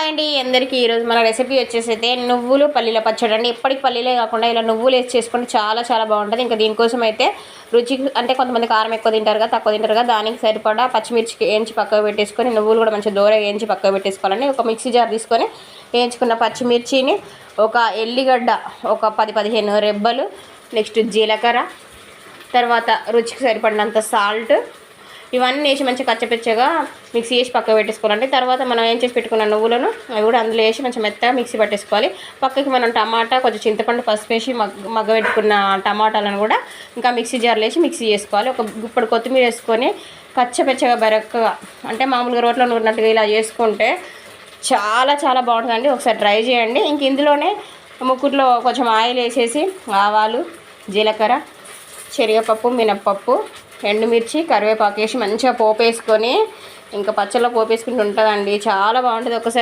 Hi అండి అందరికీ ఈరోజు మన రెసిపీ వచ్చేసి అయితే నువ్వులు పల్లీల పచ్చడి అండి. ఎప్పటికి పల్లీలే కాకుండా ఇలా నువ్వులు వేసి చేసుకుంటే చాలా చాలా బాగుంటుంది. ఇంకా దీనికోసం అయితే రుచి అంటే కొంతమంది కారం ఎక్కువ తింటారు కదా తక్కువ తింటారు కదా దానికి సరిపడా పచ్చిమిర్చి వేయించి పక్కకు పెట్టేసుకొని నువ్వులు కూడా మంచిగా దూర వేయించి పక్కకు పెట్టేసుకోవాలండి. ఒక మిక్సీ జార్ తీసుకొని వేయించుకున్న పచ్చిమిర్చిని ఒక ఎల్లిగడ్డ ఒక పది పదిహేను రెబ్బలు నెక్స్ట్ జీలకర్ర తర్వాత రుచికి సరిపడినంత సాల్ట్ ఇవన్నీ వేసి మంచిగా కచ్చపిచ్చగా మిక్సీ వేసి పక్కకు పెట్టేసుకోవాలండి. తర్వాత మనం ఏం చేసి పెట్టుకున్న నువ్వులను అవి కూడా అందులో వేసి మంచిగా మెత్తగా మిక్సీ పట్టేసుకోవాలి. పక్కకి మనం టమాటా కొంచెం చింతపండు పసుపు వేసి మగ్గ మగ్గబెట్టుకున్న టమాటాలను కూడా ఇంకా మిక్సీ జార్లో వేసి మిక్సీ చేసుకోవాలి. ఒక గుప్పడు కొత్తిమీర వేసుకొని కచ్చపెచ్చగా బెరక్కగా అంటే మామూలుగా రోట్లో నూరినట్టుగా ఇలా చేసుకుంటే చాలా చాలా బాగుంటుందండి. ఒకసారి ట్రై చేయండి. ఇంక ఇందులోనే ముక్కుట్లో కొంచెం ఆయిల్ వేసేసి ఆవాలు జీలకర్ర శనగపప్పు మినప్పప్పు ఎండుమిర్చి కరివేపాకు వేసి మంచిగా పోపు వేసుకొని ఇంకా పచ్చళ్ళ పోపేసుకుంటూ ఉంటుందండి. చాలా బాగుంటుంది. ఒకసారి